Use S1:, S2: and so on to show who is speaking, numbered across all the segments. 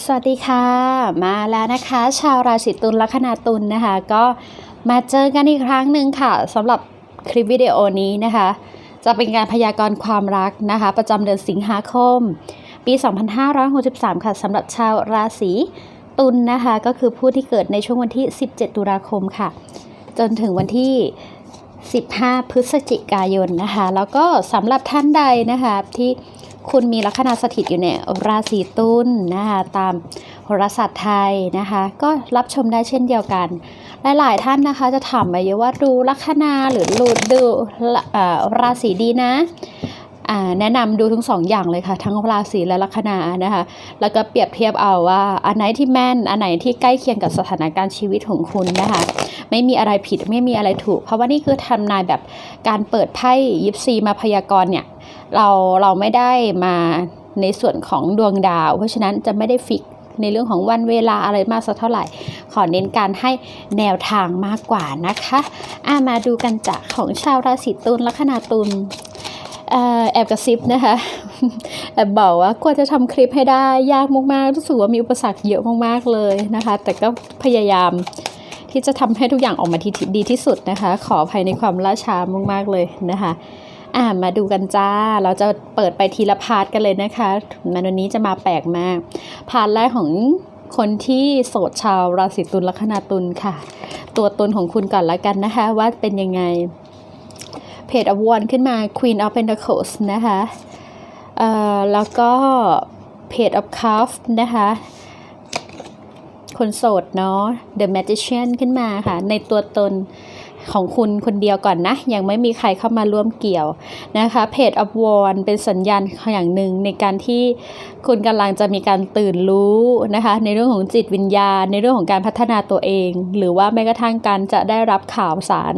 S1: สวัสดีค่ะ มาแล้วนะคะ ชาวราศีตุลลัคนาตุลนะคะ ก็มาเจอกันอีกครั้งหนึ่งค่ะสำหรับคลิปวิดีโอนี้นะคะ จะเป็นการพยากรณ์ความรักนะคะ ประจำเดือนสิงหาคม ปี 2563 ค่ะสำหรับชาวราศีตุลนะคะ ก็คือผู้ที่เกิดในช่วงวันที่ 17 ตุลาคมค่ะ จนถึงวันที่ 15 พฤศจิกายนนะคะ แล้วก็สำหรับท่านใดนะคะที่ คุณมีลัคนาสถิตอยู่ในราศีตุลนนะคะตามโหราศาสตร์ไทยนะคะ ก็รับชมได้เช่นเดียวกัน หลายๆท่านนะคะจะถามมาเยอะว่าดูลัคนาหรือดูดูราศีดีนะแนะนำดูทั้งสองอย่างเลยค่ะ ทั้งราศีและลัคนานะคะ แล้วก็เปรียบเทียบเอาว่า อันไหนที่แม่น อันไหนที่ใกล้เคียงกับสถานการณ์ชีวิตของคุณนะคะ ไม่มีอะไรผิดไม่มีอะไรถูก เพราะว่านี่คือทำนายแบบการเปิดไพ่ยิปซีมาพยากรณ์เนี่ย เราเราไม่ได้มาในส่วนของดวงดาว เพราะฉะนั้นจะไม่ได้ฟิกในเรื่องของวันเวลาอะไรมากสักเท่าไหร่ ขอเน้นการให้แนวทางมากกว่านะคะอะมาดูกันจากของชาวราศีตุลลัคนาตุลอแอบกระซิบนะคะแอบบอกว่ากว่าจะทำคลิปให้ได้ยากมากๆรู้สึกว่ามีอุปสรรคเยอะมากๆเลยนะคะ แต่ก็พยายามที่จะทำให้ทุกอย่างออกมาดีที่สุดนะคะ ขออภัยในความล่าช้ามากๆเลยนะคะ อ่ามาดูกันจ้า เราจะเปิดไปทีละพาร์ทกันเลยนะคะมันวันนี้จะมาแปลกมาก พาร์ทแรกของคนที่โสดชาวราศีตุลลัคนาตุลค่ะ ตัวตนของคุณก่อนละกันนะคะ ว่าเป็นยังไง เพจอวอนขึ้นมา Queen of Pentacles นะคะเอ่อแล้วก็เพจ of Cups นะคะคนโสดเนาะ The Magician ขึ้นมาค่ะ ในตัวตน ของคุณคนเดียวก่อนนะ ยังไม่มีใครเข้ามาร่วมเกี่ยวนะคะเพจ of One เป็นสัญญาณอย่างหนึ่งในการที่คุณกำลังจะมีการตื่นรู้นะคะในเรื่องของจิตวิญญาณ ในเรื่องของการพัฒนาตัวเอง หรือว่าแม้กระทั่งการจะได้รับข่าวสาร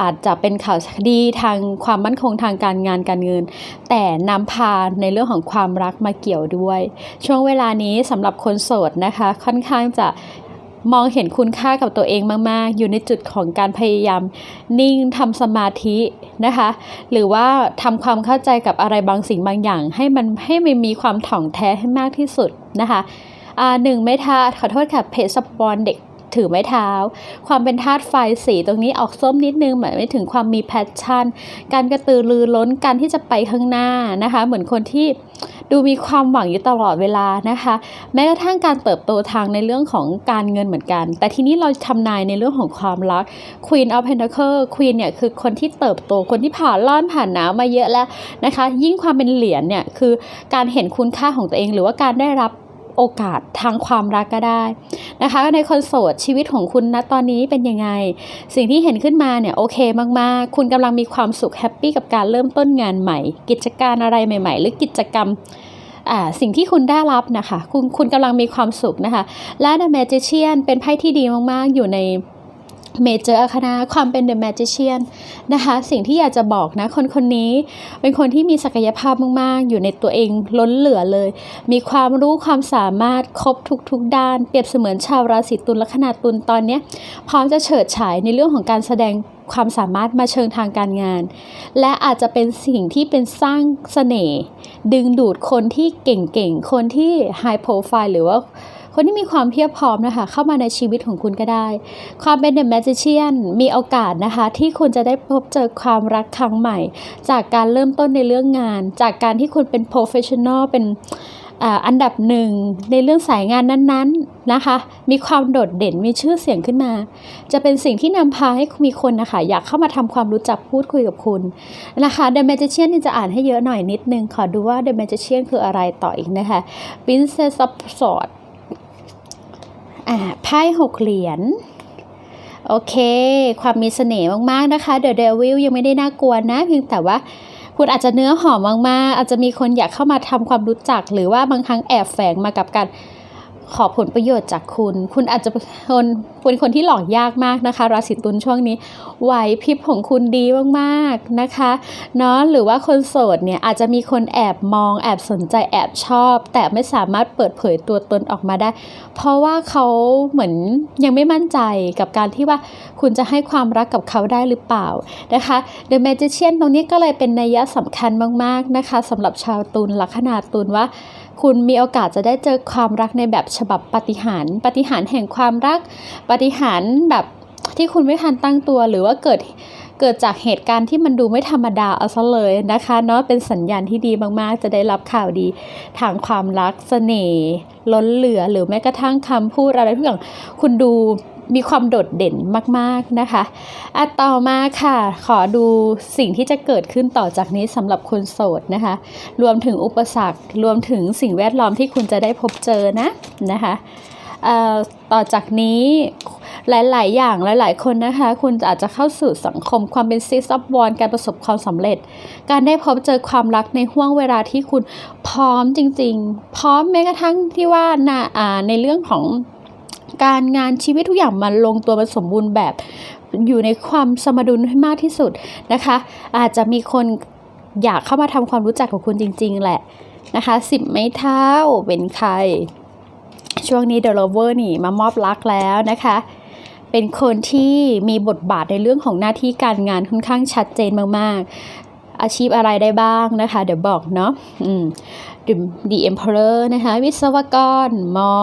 S1: อาจจะเป็นข่าวดีทางความมั่นคงทางการงานการเงิน แต่นำพาในเรื่องของความรักมาเกี่ยวด้วย ช่วงเวลานี้สำหรับคนโสดนะคะค่อนข้างจะ มองเห็นคุณค่ากับตัวเองมาก ๆ อยู่ในจุดของการพยายาม นิ่งทำสมาธินะคะ หรือว่าทำความเข้าใจกับอะไรบางสิ่งบางอย่าง ให้มันให้มันมีความถ่องแท้ให้มากที่สุดนะคะอ่าหนึ่งเมทาขอโทษค่ะเพจสปอนเด็ก ถือไม้เท้า ความเป็นธาตุไฟสีตรงนี้ออกส้มนิดนึงเหมือนไม่ถึงความมีแพชชั่น การกระตือรือร้นการที่จะไปข้างหน้านะคะ เหมือนคนที่ดูมีความหวังอยู่ตลอดเวลานะคะ แม้กระทั่งการเติบโตทางในเรื่องของการเงินเหมือนกัน แต่ทีนี้เราทำนายในเรื่องของความรัก Queen of Pentacles Queen เนี่ยคือคนที่เติบโตคนที่ผ่านร้อนผ่านหนาวมาเยอะแล้วนะคะ ยิ่งความเป็นเหรียญเนี่ยคือการเห็นคุณค่าของตัวเองหรือว่าการได้รับ โอกาสทางความรักก็ได้นะคะในคนโสดชีวิตของคุณณตอนนี้เป็นยังไง สิ่งที่เห็นขึ้นมาเนี่ยโอเคมากๆ คุณกำลังมีความสุขแฮปปี้กับการเริ่มต้นงานใหม่ กิจการอะไรใหม่ ๆ หรือกิจกรรมอ่าสิ่งที่คุณได้รับนะคะ คุณคุณกำลังมีความสุขนะคะ และ The Magician เป็นไพ่ที่ดีมากๆ อยู่ใน เมเจอร์คณะความเป็น The Magician นะคะ สิ่งที่อยากจะบอกนะ คนคนนี้เป็นคนที่มีศักยภาพมาก ๆ อยู่ในตัวเองล้นเหลือเลย มีความรู้ความสามารถครบทุก ๆ ด้าน เปรียบเสมือนชาวราศีตุลลัคนาตุลตอนนี้พร้อมจะเฉิดฉายในเรื่องของการแสดงความสามารถมาเชิงทางการงาน และอาจจะเป็นสิ่งที่เป็นสร้างเสน่ห์ดึงดูดคนที่เก่งๆ คนที่ High Profile หรือว่า คนที่มีความเพียบพร้อมนะคะ เข้ามาในชีวิตของคุณก็ได้ ความเป็น The Magician มีโอกาสนะคะ ที่คุณจะได้พบเจอความรักครั้งใหม่ จากการเริ่มต้นในเรื่องงาน จากการที่คุณเป็น professional เป็นอันดับหนึ่งในเรื่องสายงานนั้นๆนะคะ มีความโดดเด่นมีชื่อเสียงขึ้นมา จะเป็นสิ่งที่นำพาให้มีคนนะคะ อยากเข้ามาทำความรู้จักพูดคุยกับคุณนะคะ The Magician นี่จะอ่านให้เยอะหน่อยนิดนึง ขอดูว่า The Magician คืออะไรต่ออีกนะคะ Princess of Swords อ่าไพ่หกเหรียญโอเค ความมีเสน่ห์มากๆนะคะเดอะเดวิลยังไม่ได้น่ากลัวนะเพียงแต่ว่าคุณอาจจะเนื้อหอมมากๆ อาจจะมีคนอยากเข้ามาทำความรู้จัก หรือว่าบางครั้งแอบแฝงมากับการ ขอผลประโยชน์จากคุณ คุณอาจจะเป็นคนเป็นคนที่หลอกยากมากนะคะ ราศีตุลช่วงนี้ ไหวพริบของคุณดีมากๆนะคะเนาะหรือว่าคนโสดเนี่ยอาจจะมีคนแอบมอง แอบสนใจแอบชอบ แต่ไม่สามารถเปิดเผยตัวตนออกมาได้ เพราะว่าเขาเหมือนยังไม่มั่นใจกับการที่ว่าคุณจะให้ความรักกับเขาได้หรือเปล่านะคะ The Magician ตรงนี้ก็เลยเป็นนัยยะสำคัญมากๆนะคะสำหรับชาวตุลลัคนาตุลว่า คุณมีโอกาสจะได้เจอความรักในแบบฉบับปฏิหารปฏิหารแห่งความรักปฏิหารแบบที่คุณไม่ทันตั้งตัวหรือว่าเกิดเกิดจากเหตุการณ์ที่มันดูไม่ธรรมดาเอาซะเลยนะคะเนาะเป็นสัญญาณที่ดีมากๆ จะได้รับข่าวดี ทางความรักเสน่ห์ล้นเหลือหรือแม้กระทั่งคำพูดอะไรทุกอย่างคุณดู มีความโดดเด่นมาก ๆ นะคะอะต่อมาค่ะ ขอดูสิ่งที่จะเกิดขึ้นต่อจากนี้สำหรับคนโสดนะคะ รวมถึงอุปสรรค รวมถึงสิ่งแวดล้อมที่คุณจะได้พบเจอนะนะคะอ่อต่อจากนี้หลาย ๆ อย่างหลาย ๆ คนนะคะ คุณอาจจะเข้าสู่สังคมความเป็นซิสซับวอนการประสบความสำเร็จ การได้พบเจอความรักในห่วงเวลาที่คุณพร้อมจริง ๆ พร้อมแม้กระทั่งที่ว่านาอ่าในเรื่องของ การงานชีวิตทุกอย่างมันลงตัวมันสมบูรณ์แบบอยู่ในความสมดุลให้มากที่สุดนะคะ อาจจะมีคนอยากเข้ามาทำความรู้จักกับคุณจริง ๆ แหละนะคะสิบไม้เท้าเป็นใคร ช่วงนี้ The Lover นี่มามอบรักแล้วนะคะ เป็นคนที่มีบทบาทในเรื่องของหน้าที่การงานค่อนข้างชัดเจนมากๆ อาชีพอะไรได้บ้างนะคะ เดี๋ยวบอกเนาะอืม The The Emperor นะคะ วิศวกร หมอ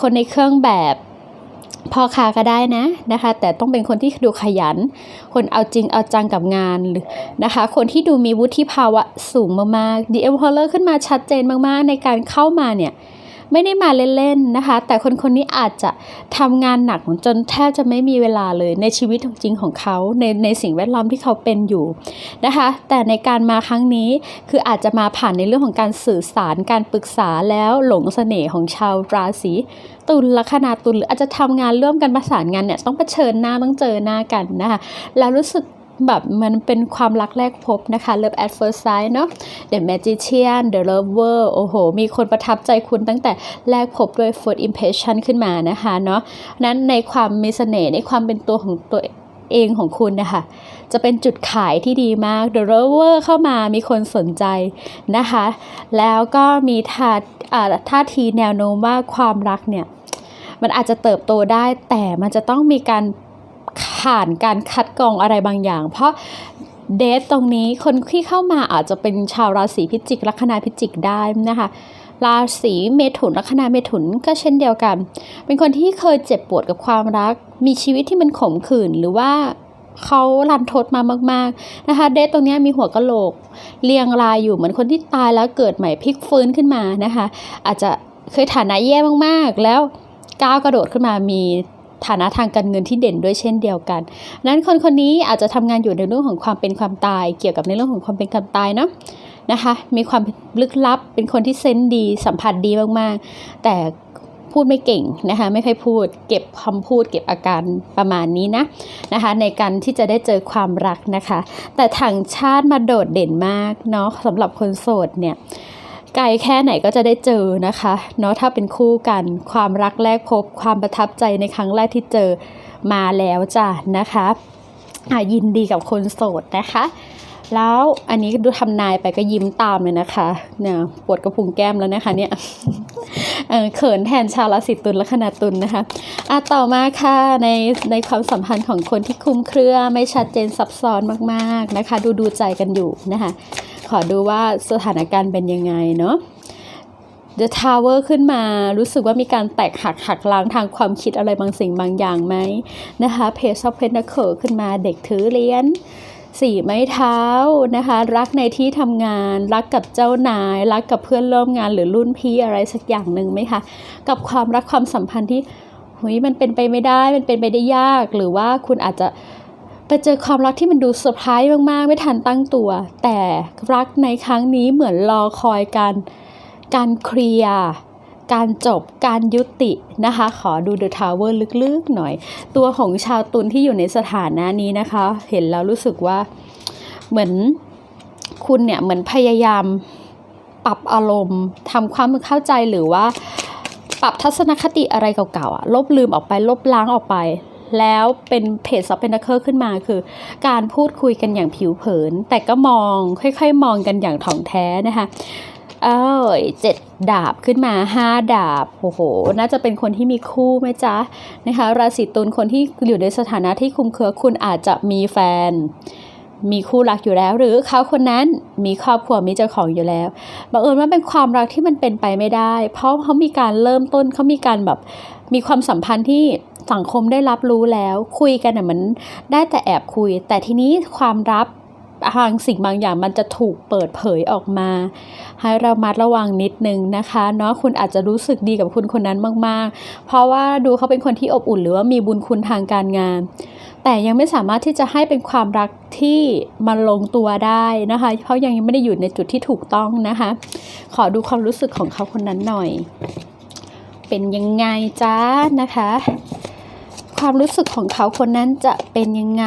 S1: คนในเครื่องแบบพ่อค้าก็ได้นะนะคะ แต่ต้องเป็นคนที่ดูขยัน คนเอาจริงเอาจังกับงานหรือนะคะ คนที่ดูมีวุฒิภาวะสูงมากๆ The Emperor ขึ้นมาชัดเจนมากๆ ในการเข้ามาเนี่ย ไม่ได้มาเล่นๆนะคะ แต่คนคนนี้อาจจะทำงานหนักจนแทบจะไม่มีเวลาเลยในชีวิตจริงของเขาในในสิ่งแวดล้อมที่เขาเป็นอยู่นะคะ แต่ในการมาครั้งนี้คืออาจจะมาผ่านในเรื่องของการสื่อสารการปรึกษาแล้วหลงเสน่ห์ของชาวราศีตุลลัคนาตุลหรืออาจจะทำงานร่วมกันประสานงานเนี่ยต้องเผชิญหน้าต้องเจอหน้ากันนะคะแล้วรู้สึก แบบมันเป็นความรักแรกพบนะคะ Love at first sight เนาะ The Magician The Lover โอ้โห มีคนประทับใจคุณตั้งแต่แรกพบด้วย first impression ขึ้นมานะคะเนาะนั้นในความมีเสน่ห์ในความเป็นตัวของตัวเองของคุณนะคะจะเป็นจุดขายที่ดีมาก The Lover เข้ามามีคนสนใจนะคะ แล้วก็มีท่าท่าทีแนวโน้มว่าความรักเนี่ย มันอาจจะเติบโตได้แต่มันจะต้องมีการ ผ่านการคัดกรองอะไรบางอย่าง เพราะเดทตรงนี้คนที่เข้ามาอาจจะเป็นชาวราศีพิจิกลัคนาพิจิกได้นะคะราศีเมถุนลัคนาเมถุนก็เช่นเดียวกัน เป็นคนที่เคยเจ็บปวดกับความรัก มีชีวิตที่มันขมขื่นหรือว่าเขารันทดมามาก ๆนะคะ เดทตรงนี้มีหัวกะโหลก เรียงรายอยู่เหมือนคนที่ตายแล้วเกิดใหม่พลิกฟื้นขึ้นมานะคะ อาจจะเคยฐานะแย่มากๆ แล้วก้าวกระโดดขึ้นมามี ฐานะทางการเงินที่เด่นด้วยเช่นเดียวกันนั้นคนคนนี้อาจจะทำงานอยู่ในเรื่องของความเป็นความตาย เกี่ยวกับในเรื่องของความเป็นความตายเนาะนะคะ มีความลึกลับ เป็นคนที่เซนดี สัมผัสดีมากๆ แต่พูดไม่เก่งนะคะ ไม่ค่อยพูด เก็บคำพูด เก็บอาการประมาณนี้นะนะคะ ในการที่จะได้เจอความรักนะคะ แต่ถังชาติมาโดดเด่นมากเนาะสำหรับคนโสดเนี่ย ไกลแค่ไหนก็จะได้เจอนะคะเนาะถ้าเป็นคู่กันความรักแรกพบ ความประทับใจในครั้งแรกที่เจอมาแล้วจ้ะนะคะะยินดีกับคนโสดนะคะ แล้วอันนี้ดูทำนายไปก็ยิ้มตามเลยนะคะเนี่ยปวดกระพุ้งแก้มแล้วนะคะเนี่ยเขินแทนชาวราศีตุลและคนาตุลนะคะอะต่อมาค่ะในในความสัมพันธ์ของคนที่คลุมเครือไม่ชัดเจนซับซ้อนมากๆนะคะ ดูดูใจกันอยู่นะคะ ขอดูว่าสถานการณ์เป็นยังไงเนาะ The Tower ขึ้นมารู้สึกว่ามีการแตกหักหักล้างทางความคิดอะไรบางสิ่งบางอย่างไหมนะคะ Page of Pentacles ขึ้นมาเด็กถือเหรียญสี่ไม้เท้านะคะ รักในที่ทำงาน รักกับเจ้านาย รักกับเพื่อนร่วมงานหรือรุ่นพี่อะไรสักอย่างหนึ่งไหมคะ กับความรักความสัมพันธ์ที่หุยมันเป็นไปไม่ได้มันเป็นไปได้ยากหรือว่าคุณอาจจะ ไปเจอความรักที่มันดูเซอร์ไพรส์มาก ๆ ไม่ทันตั้งตัว แต่รักในครั้งนี้เหมือนรอคอยการการเคลียร์การจบการยุตินะคะ ขอดู The Tower ลึกๆหน่อย ตัวของชาวตุลที่อยู่ในสถานะนี้นะคะ เห็นแล้วรู้สึกว่าเหมือนคุณเนี่ยเหมือนพยายามปรับอารมณ์ทำความเข้าใจหรือว่า ปรับทัศนคติอะไรเก่าๆอะลบลืมออกไปลบล้างออกไป แล้วเป็นเพจซับเป็นนักเคอร์ขึ้นมาคือ การพูดคุยกันอย่างผิวเผิน แต่ก็มองค่อยๆ มองกันอย่างถ่องแท้นะคะเอ้ยเจ็ดดาบขึ้นมาห้าดาบโอ้โห น่าจะเป็นคนที่มีคู่ไหมจ๊ะนะคะ ราศีตุลคนที่อยู่ในสถานะที่คุมเครือคุณอาจจะมีแฟน มีคู่รักอยู่แล้ว หรือเขาคนนั้นมีครอบครัวมีเจ้าของอยู่แล้วบังเอิญว่าเป็นความรักที่มันเป็นไปไม่ได้ เพราะเขามีการเริ่มต้นเขามีการแบบมีความสัมพันธ์ที่ สังคมได้รับรู้แล้ว คุยกันน่ะมันได้แต่แอบคุย แต่ทีนี้ความลับบางสิ่งบางอย่างมันจะถูกเปิดเผยออกมา ให้เรามัดระวังนิดนึงนะคะเนาะคุณอาจจะรู้สึกดีกับคุณคนนั้นมาก ๆ เพราะว่าดูเขาเป็นคนที่อบอุ่นหรือว่ามีบุญคุณทางการงาน แต่ยังไม่สามารถที่จะให้เป็นความรักที่มันลงตัวได้นะคะ เพราะยังไม่ได้อยู่ในจุดที่ถูกต้องนะคะ ขอดูความรู้สึกของเขาคนนั้นหน่อย เป็นยังไงจ้านะคะ ความรู้สึกของเขาคนนั้นจะเป็นยังไง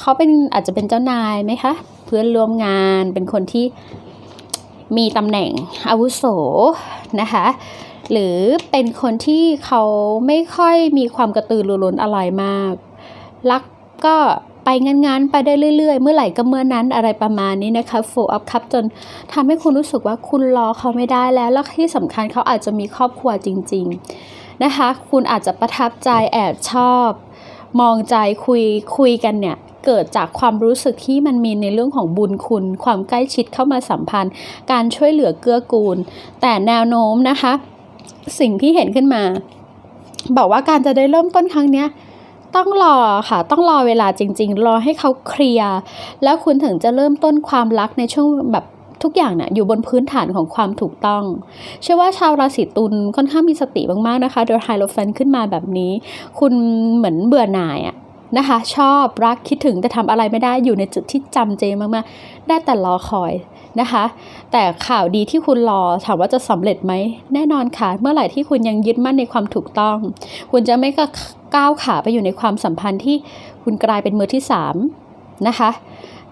S1: เขาเป็นอาจจะเป็นเจ้านายไหมคะ เพื่อนร่วมงานเป็นคนที่มีตำแหน่งอาวุโสนะคะ หรือเป็นคนที่เขาไม่ค่อยมีความกระตือรือร้นอะไรมาก รักก็ไปงานๆไปได้เรื่อย ๆ เมื่อไหร่ก็เมื่อนั้นอะไรประมาณนี้นะคะโฟอัพคัพจนทำให้คุณรู้สึกว่าคุณรอเขาไม่ได้แล้ว และที่สำคัญเขาอาจจะมีครอบครัวจริง ๆ นะคะ คุณอาจจะประทับใจแอบชอบ มองใจคุยคุยกันเนี่ยเกิดจากความรู้สึกที่มันมีในเรื่องของบุญคุณ ความใกล้ชิดเข้ามาสัมพันธ์ การช่วยเหลือเกื้อกูล แต่แนวโน้มนะคะ สิ่งที่เห็นขึ้นมา บอกว่าการจะได้เริ่มต้นครั้งเนี้ยต้องรอค่ะ ต้องรอเวลาจริง ๆ รอให้เขาเคลียร์ แล้วคุณถึงจะเริ่มต้นความรักในช่วงแบบ ทุกอย่างเนี่ยอยู่บนพื้นฐานของความถูกต้อง เชื่อว่าชาวราศีตุลค่อนข้างมีสติมากๆนะคะ โดยไฮโลแฟนขึ้นมาแบบนี้ คุณเหมือนเบื่อหน่ายอะนะคะ ชอบรักคิดถึงแต่ทำอะไรไม่ได้อยู่ในจุดที่จำเจมากๆ ได้แต่รอคอยนะคะ แต่ข่าวดีที่คุณรอถามว่าจะสำเร็จไหมแน่นอนค่ะ เมื่อไหร่ที่คุณยังยึดมั่นในความถูกต้อง คุณจะไม่ก็ก้าวขาไปอยู่ในความสัมพันธ์ที่คุณกลายเป็นมือที่สามนะคะ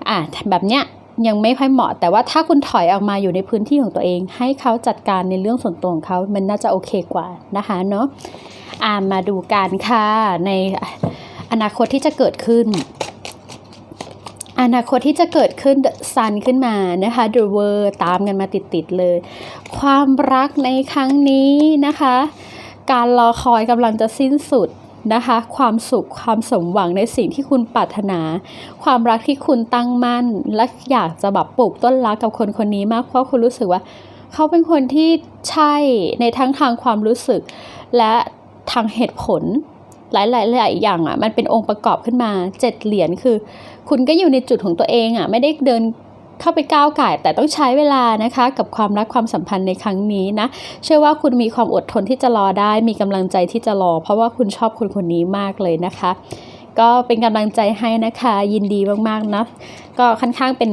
S1: อ่าแบบเนี้ย ยังไม่ค่อยเหมาะ แต่ว่าถ้าคุณถอยออกมาอยู่ในพื้นที่ของตัวเอง ให้เขาจัดการในเรื่องส่วนตัวของเขา มันน่าจะโอเคกว่านะคะเนาะอ่ามาดูกันค่ะในอนาคตที่จะเกิดขึ้น อนาคตที่จะเกิดขึ้นซันขึ้นมานะคะ The World ตามกันมาติดๆเลย ความรักในครั้งนี้นะคะ การรอคอยกำลังจะสิ้นสุด นะคะ ความสุขความสมหวังในสิ่งที่คุณปรารถนา ความรักที่คุณตั้งมั่น และอยากจะแบบปลูกต้นรักกับคนคนนี้มากเพราะคุณรู้สึกว่า เขาเป็นคนที่ใช่ในทั้งทางความรู้สึก และทางเหตุผลหลายๆหลายอย่างอะมันเป็นองค์ประกอบขึ้นมาเจ็ดเหรียญคือ คุณก็อยู่ในจุดของตัวเองอะไม่ได้เดิน เข้าไปก้าวไก่แต่ต้องใช้เวลานะคะ กับความรักความสัมพันธ์ในครั้งนี้นะเชื่อว่าคุณมีความอดทนที่จะรอได้ มีกำลังใจที่จะรอ เพราะว่าคุณชอบคนคนนี้มากเลยนะคะ ก็เป็นกำลังใจให้นะคะ ยินดีมากๆนะก็ค่อนข้างเป็น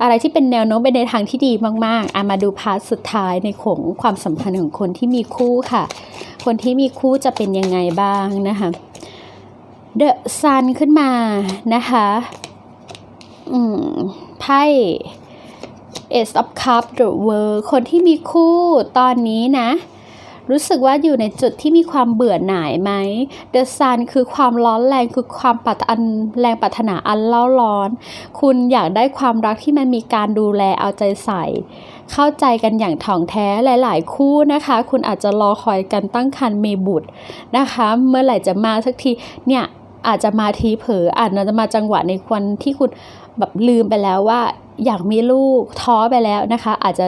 S1: อะไรที่เป็นแนวโน้มไปในทางที่ดีมากๆอะมาดูพาร์ทสุดท้ายในของความสัมพันธ์ของคนที่มีคู่ค่ะ คนที่มีคู่จะเป็นยังไงบ้างนะคะ The Sun ขึ้นมานะคะ อืม ไพ่ Ace of Cup The World คนที่มีคู่ตอนนี้นะ รู้สึกว่าอยู่ในจุดที่มีความเบื่อหน่ายไหม The Sun คือความร้อนแรงคือความปัตอันแรงปรารถนาอันเล่าร้อน คุณอยากได้ความรักที่มันมีการดูแลเอาใจใส่ เข้าใจกันอย่างถ่องแท้หลาย ๆ คู่นะคะ คุณอาจจะรอคอยกันตั้งครรภ์มีบุตรนะคะ เมื่อไหร่จะมาสักทีเนี่ยอาจจะมาทีเผลออาจจะมาจังหวะในวันที่คุณ แบบลืมไปแล้วว่าอยากมีลูกท้อไปแล้วนะคะ อาจจะ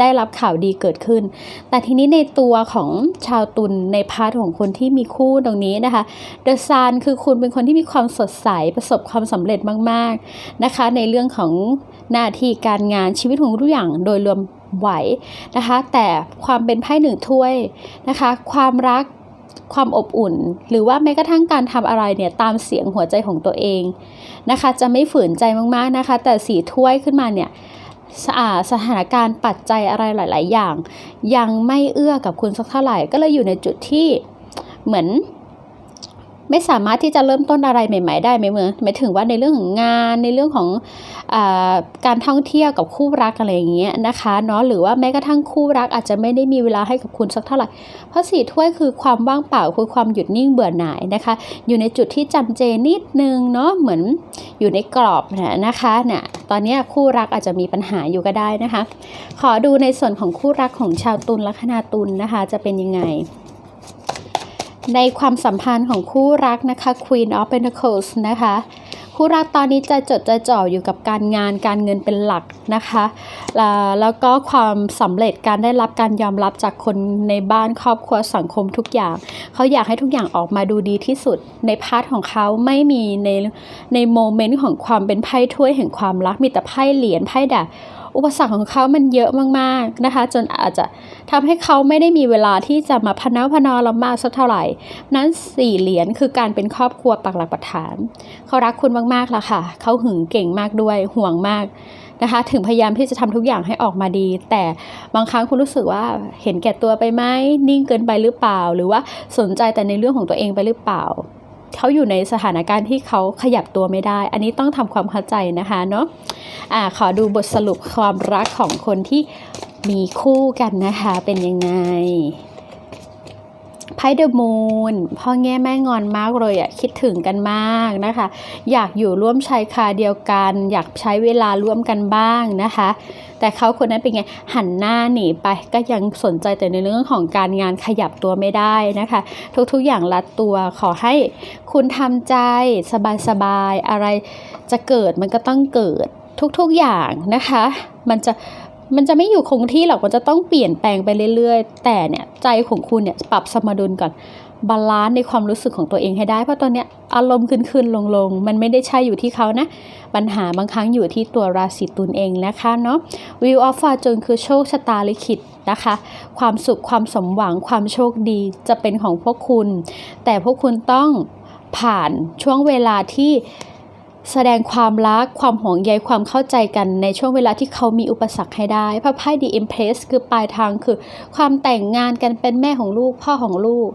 S1: ได้รับข่าวดีเกิดขึ้น แต่ทีนี้ในตัวของชาวตุลในพาร์ทของคนที่มีคู่ตรงนี้นะคะเดอะซานคือคุณเป็นคนที่มีความสดใสประสบความสำเร็จมาก ๆนะคะ ในเรื่องของหน้าที่การงานชีวิตของทุกอย่างโดยรวมไหวนะคะ แต่ความเป็นไพ่หนึ่งถ้วยนะคะ ความรัก ความอบอุ่น หรือว่าแม้กระทั่งการทำอะไรเนี่ยตามเสียงหัวใจของตัวเองนะคะ จะไม่ฝืนใจมากๆนะคะ แต่สีถ้วยขึ้นมาเนี่ยสอ่าสถานการณ์ปัจจัยอะไรหลาย ๆ อย่าง ยังไม่เอื้อกับคุณสักเท่าไหร่ก็เลยอยู่ในจุดที่เหมือน ไม่สามารถที่จะเริ่มต้นอะไรใหม่ ๆ ได้ไหมเมือหมายถึงว่าในเรื่องของงานในเรื่องของอการท่องเที่ยวกับคู่รักอะไรอย่างเงี้ยนะคะเนาะหรือว่าแม้กระทั่งคู่รักอาจจะไม่ได้มีเวลาให้กับคุณสักเท่าไหร่เพราะสี่ถ้วยคือความว่างเปล่าคือความหยุดนิ่งเบื่อหน่ายนะคะ อยู่ในจุดที่จำเจนิดนึงเนาะเหมือนอยู่ในกรอบนะนะคะเนี่ยตอนนี้คู่รักอาจจะมีปัญหาอยู่ก็ได้นะคะ ขอดูในส่วนของคู่รักของชาวตุลลัคนาตุลนะคะ จะเป็นยังไง ในความสัมพันธ์ของคู่รักนะคะ Queen of Pentacles นะคะ คู่รักตอนนี้ใจจดใจจ่ออยู่กับการงานการเงินเป็นหลักนะคะแล้วแล้วก็ความสำเร็จการได้รับการยอมรับจากคนในบ้านครอบครัวสังคมทุกอย่าง เขาอยากให้ทุกอย่างออกมาดูดีที่สุด ในพาร์ทของเขาไม่มีในในโมเมนต์ของความเป็นไพ่ถ้วยแห่งความรักมีแต่ไพ่เหรียญไพ่ดาบ อุปสรรคของเขามันเยอะมากๆนะคะ จนอาจจะทำให้เขาไม่ได้มีเวลาที่จะมาพนาพนอเรามากสักเท่าไหร่ นั้นสี่เหรียญคือการเป็นครอบครัวปักหลักปักฐาน เขารักคุณมากๆละค่ะ เขาหึงเก่งมากด้วยห่วงมากนะคะ ถึงพยายามที่จะทำทุกอย่างให้ออกมาดี แต่บางครั้งคุณรู้สึกว่าเห็นแก่ตัวไปไหมนิ่งเกินไปหรือเปล่า หรือว่าสนใจแต่ในเรื่องของตัวเองไปหรือเปล่า เขาอยู่ในสถานการณ์ที่เขาขยับตัวไม่ได้ อันนี้ต้องทำความเข้าใจนะคะเนาะอ่าขอดูบทสรุปความรักของคนที่มีคู่กันนะคะเป็นยังไงไพ่เดอะมูนพ่อแง่แม่งอนมากเลยอะคิดถึงกันมากนะคะ อยากอยู่ร่วมชายคาเดียวกัน อยากใช้เวลาร่วมกันบ้างนะคะ แต่เขาคนนั้นเป็นไงหันหน้าหนีไปก็ยังสนใจแต่ในเรื่องของการงานขยับตัวไม่ได้นะคะ ทุกๆอย่างรัดตัวขอให้คุณทำใจสบายๆอะไรจะเกิดมันก็ต้องเกิดทุกๆอย่างนะคะ มันจะมันจะไม่อยู่คงที่หรอก มันจะต้องเปลี่ยนแปลงไปเรื่อยๆ แต่เนี่ยใจของคุณเนี่ยปรับสมดุลก่อน บาลานซ์ในความรู้สึกของตัวเองให้ได้ เพราะตอนเนี้ยอารมณ์ขึ้นๆลงๆ มันไม่ได้ใช่อยู่ที่เขานะ ปัญหาบางครั้งอยู่ที่ตัวราศีตุลเองนะคะเนาะ Wheel of Fortune คือโชคชะตาลิขิตนะคะ ความสุขความสมหวังความโชคดีจะเป็นของพวกคุณ แต่พวกคุณต้องผ่านช่วงเวลาที่แสดงความรัก ความห่วงใยความเข้าใจกันในช่วงเวลาที่เขามีอุปสรรคให้ได้เพราะไพ่ The Empress คือปลายทางคือ ความแต่งงานกันเป็นแม่ของลูกพ่อของลูก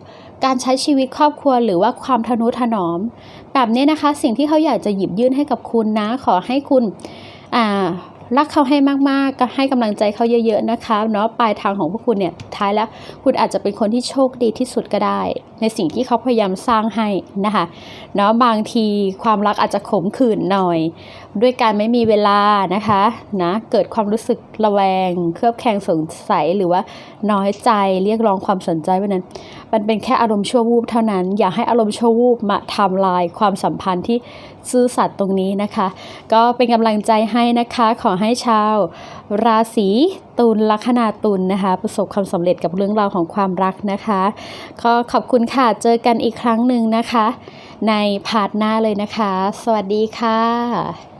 S1: การใช้ชีวิตครอบครัวหรือว่าความทนุถนอมแบบนี้นะคะ สิ่งที่เขาอยากจะหยิบยื่นให้กับคุณนะ ขอให้คุณรักเขาให้มากๆ ก็ให้กำลังใจเขาเยอะๆนะคะเนาะปลายทางของพวกคุณเนี่ยท้ายแล้วคุณอาจจะเป็นคนที่โชคดีที่สุดก็ได้ ในสิ่งที่เขาพยายามสร้างให้นะคะเนาะบางทีความรักอาจจะขมขื่นหน่อย ด้วยการไม่มีเวลานะคะนะเกิดความรู้สึกระแวง เครือบแคลงสงสัยหรือว่าน้อยใจเรียกร้องความสนใจเพราะนั้น มันเป็นแค่อารมณ์ชั่ววูบเท่านั้น อย่าให้อารมณ์ชั่ววูบมาทำลายความสัมพันธ์ที่ซื่อสัตย์ตรงนี้นะคะ ก็เป็นกำลังใจให้นะคะ ขอให้ชาว ราศีตุลลัคนาตุลนะคะ ประสบความสำเร็จกับเรื่องราวของความรักนะคะก็ขอบคุณค่ะเจอกันอีกครั้งหนึ่งนะคะ ในพาร์ทหน้าเลยนะคะ สวัสดีค่ะ